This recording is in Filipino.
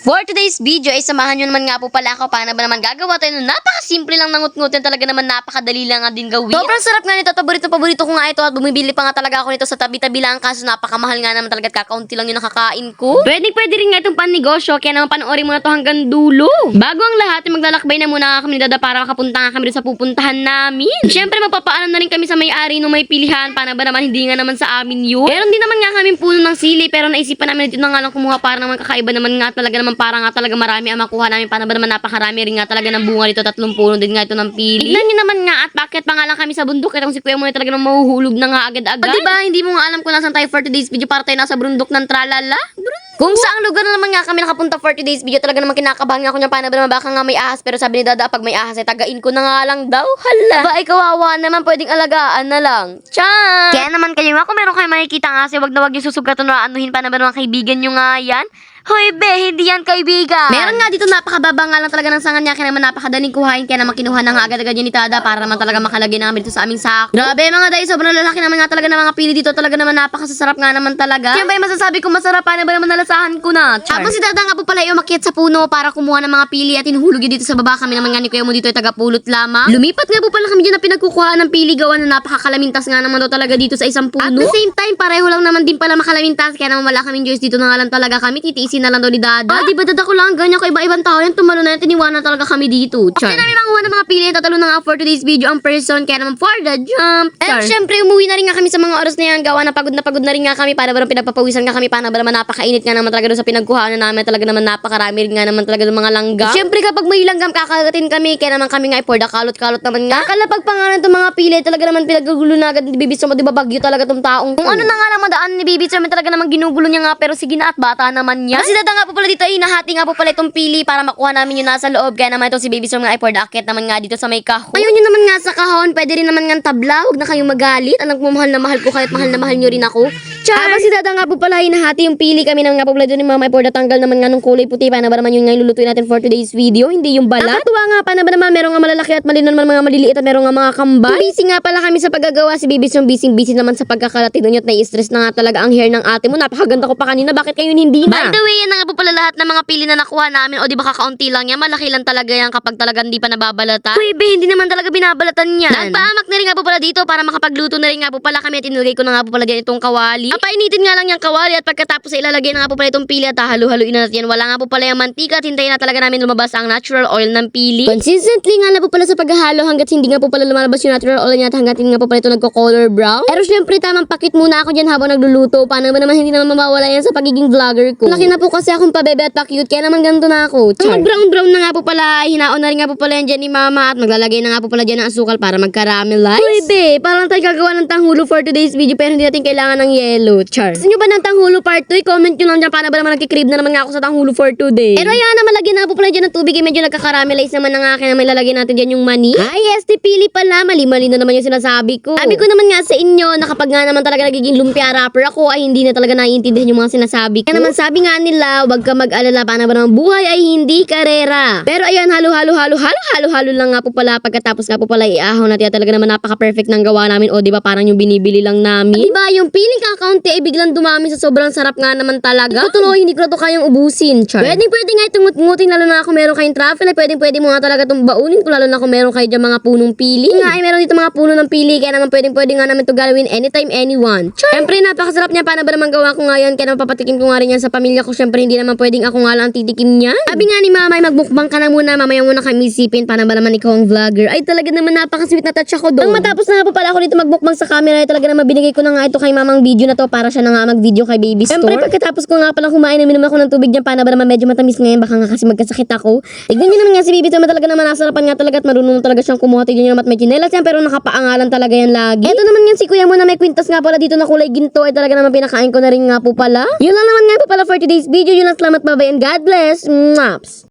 For today's video ay samahan nyo naman nga po pala ako paano ba naman gagawa tayo ng napakasimple lang nangut-ngutin talaga naman napakadali lang nga din gawin. Sobrang sarap nga nito, paborito paborito ko nga ito at bumibili pa nga talaga ako nito sa tabi-tabi lang kaso napakamahal nga naman talaga at kakaunti lang yung nakakain ko. Pwede pwede rin nga itong pannegosyo kaya naman panoorin mo na to hanggang dulo. Bago ang lahat ay maglalakbay na muna kami Dada para makapunta nga kami sa pupuntahan namin. Siyempre magpapaalam na rin kami sa may-ari nung may pilihan paano ba naman hindi nga naman sa amin yun. Meron din naman nga kami puno ng sili pero naisipan namin dito na nga lang kumuha para naman kakaiba naman nga talaga naman para nga talaga marami ang makuha namin paano ba naman napakarami rin nga talaga ng bunga dito tatlong puno din nga ito ng pili. Tignan niyo naman nga at bakit pa nga lang kami sa bundok itong si Kuya mo na talaga nang mahuhulog na nga agad-agad. diba hindi mo nga alam kung nasan tayo for today's video para tayo nasa bundok ng tralala. Kung saang lugar na naman nga kami nakapunta for today's video, talaga naman kinakabahan nga ako niya paano ba naman baka nga may ahas. Pero sabi ni Dada, pag may ahas ay tagain ko na nga lang daw. Hala. Ba ay kawawa naman, pwedeng alagaan na lang. Chan! Kaya naman kayo nga, kung meron kayo makikita nga, kasi wag na wag yung susugatan na anuhin pa na ba naman kaibigan nyo nga yan. Hoy be, hindi yan kaibigan. Meron nga dito napakababa nga lang talaga ng sangan niya, kaya naman napakadaling kuhain, kaya naman kinuha na nga agad-agad yun ni Tada para naman talaga makalagay na kami dito sa aming sako. Grabe mga dahil sobrang lalaki naman nga talaga ng mga pili dito, talaga naman napakasasarap nga naman talaga. Kaya ba yung masasabi ko masarap, paano ba naman nalasahan ko na? Tapos si Dada nga po pala yung umakyat sa puno para kumuha ng mga pili at hinulog yun dito sa baba. Kami naman nga ni Kuya mo dito ay tagapulot lamang. Lumipat nga po pala kami dyan na pinagkukuhaan ng pili gawa na napakakalamintas nga naman daw talaga dito sa isang puno. At the same time, pareho lang naman din pala makalamintas kaya naman wala kaming Diyos dito na nga lang talaga kami. Titiisin na lang daw ni Dada. Ah, di ba Dada ko lang ganyan ko iba-ibang tao yan. Tumalo na yan, tiniwanan talaga kami dito. Char. After namin makuha ng mga pili, tatalo na nga for today's video ang person kaya naman for the jump. Char. At syempre, umuwi na rin nga kami sa mga oras na yan. Gawa na pagod na pagod na rin nga kami para ba pinagpapawisan nga kami para ba naman napakainit nga naman talaga doon sa pinagkuhaan namin. Talaga naman napakarami rin nga naman talaga ng mga langgam. Syempre, kapag may langgam kakagatin kami, kaya naman kami nga ay for the kalot-kalot naman nga. Kakalapag pa nga ng itong mga pili, talaga naman pinaggugulo na agad ni Bibi Strom. Di ba bagyo talaga tong taong Kung ano na nga lang madaan ni Bibi Strom, talaga naman ginugulo niya nga. Pero sige na at bata naman yan. Kasi dada nga po pala dito ay nahati nga po pala itong pili para makuha namin yung nasa loob. Kaya naman itong si Baby Storm nga ay for the akit naman nga dito sa may kahon. Ayun yun naman nga sa kahon, pwede rin naman nga tabla. Huwag na kayong magalit. Anak mo mahal na mahal ko kahit mahal na mahal nyo rin ako. Char! Habang si Dada nga po pala ay nahati yung pili kami naman nga po pala doon ni Mama for the tanggal naman nga nung kulay puti. Paano ba naman yung nga lulutuin natin for today's video? Hindi yung balat. Nakatuwa nga paano ba naman meron nga malalaki at malino naman mga maliliit at meron nga mga kambal. Busy nga pala kami sa paggagawa. Si Baby Storm busy busy naman sa pagkakalatino niyo at nai-stress na nga talaga ang hair ng ate mo. Napakaganda ko pa kanina. Bakit kayo hindi na? By the way, yan na nga po pala lahat ng mga pili na nakuha namin. O di ba kakaunti lang yan? Malaki lang talaga yan kapag talaga hindi pa nababalatan. Uy, be, hindi naman talaga binabalatan yan. Nagpaamak na rin nga po pala dito para makapagluto na rin nga po pala kami at inilagay ko na nga po pala dyan itong kawali. Papainitin nga lang yung kawali at pagkatapos ay ilalagay na nga po pala itong pili at hahalu-haluin na natin yan. Wala nga po pala yung mantika at hintayin na talaga namin lumabas ang natural oil ng pili. Consistently nga na po pala sa paghahalo hanggat hindi nga po pala lumalabas yung natural oil niya at hanggat hindi nga po pala ito nagko-color brown. Pero syempre tamang pakit muna ako dyan habang nagluluto. Paano ba naman hindi naman mawawala yan sa pagiging vlogger ko? Laki na po kasi akong pabebe at pa-cute kaya naman ganito na ako. Char. brown brown na nga po pala. Hinaon na rin nga po pala yan dyan ni mama at maglalagay na nga po pala dyan ng asukal para mag-caramelize. Uy be, parang tayo gagawa ng tanghulo for today's video pero hindi natin kailangan ng yellow. Char. Gusto nyo ba ng tanghulo part 2? I-comment nyo lang dyan paano ba naman nagkikrib na naman nga ako sa tanghulo for today. Pero ayan na malagyan na po pala dyan ng tubig. Eh, medyo nagka-caramelize naman na nga kaya may lalagyan natin dyan yung mani. Ay, yes, pili pala. Mali-mali na naman yung sinasabi ko. Sabi ko naman nga sa inyo na kapag nga naman talaga nagiging lumpia rapper ako ay hindi na talaga naiintindihan yung mga sinasabi ko. Kaya naman sabi nga nila, wag ka mag-alala paano ba naman buhay ay hindi karera. Pero ayan, halo-halo, halo-halo, halo-halo lang nga po pala pagkatapos nga po pala iahaw natin at talaga naman napaka-perfect ng gawa namin. O, di ba parang yung binibili lang namin. Di ba yung piling kakaunti ay biglang dumami sa sobrang sarap nga naman talaga. Ito tuloy, hindi ko na to kayang ubusin. Char. Pwede, pwede nga itong ngut-ngutin lalo na kung meron kayong traffic ay pwede, pwede mo nga talaga itong baunin ko lalo na kung meron kayo dyan mga punong pili. Nga ay meron dito mga puno ng pili kaya naman pwede, pwede nga namin ito galawin anytime, anyone. Char. Siyempre, napakasarap niya. Paano ba naman gawa ko nga yan? Kaya naman papatikim ko nga rin yan sa pamilya ko. Siyempre, hindi naman pwedeng ako nga lang ang titikim niyan. Sabi nga ni mama, ay magmukbang ka na muna. Mamaya muna kami isipin. Paano ba naman ikaw ang vlogger? Ay, talaga naman napakasweet na touch ako doon. Nang matapos na nga po pala ako dito magmukbang sa camera, ay talaga naman binigay ko na nga ito kay mamang video na to para siya na nga mag-video kay baby store. Siyempre, pagkatapos ko nga pala kumain, uminom ako ng tubig dyan. Paano ba naman medyo matamis ngayon? Baka nga kasi magkasakit ako. Tignan niyo naman nga si baby store talaga naman nasarapan nga talaga at marunong talaga siyang kumuha. Tignan niyo naman at may chinelas yan pero nakapaangalan talaga yan lagi. Ito naman yan si kuya mo na may kwintas nga pala dito na kulay ginto ay talaga naman pinakain ko na rin nga po pala. Yun lang naman nga po pala for today's video. Yun lang salamat and God bless. Mwaps!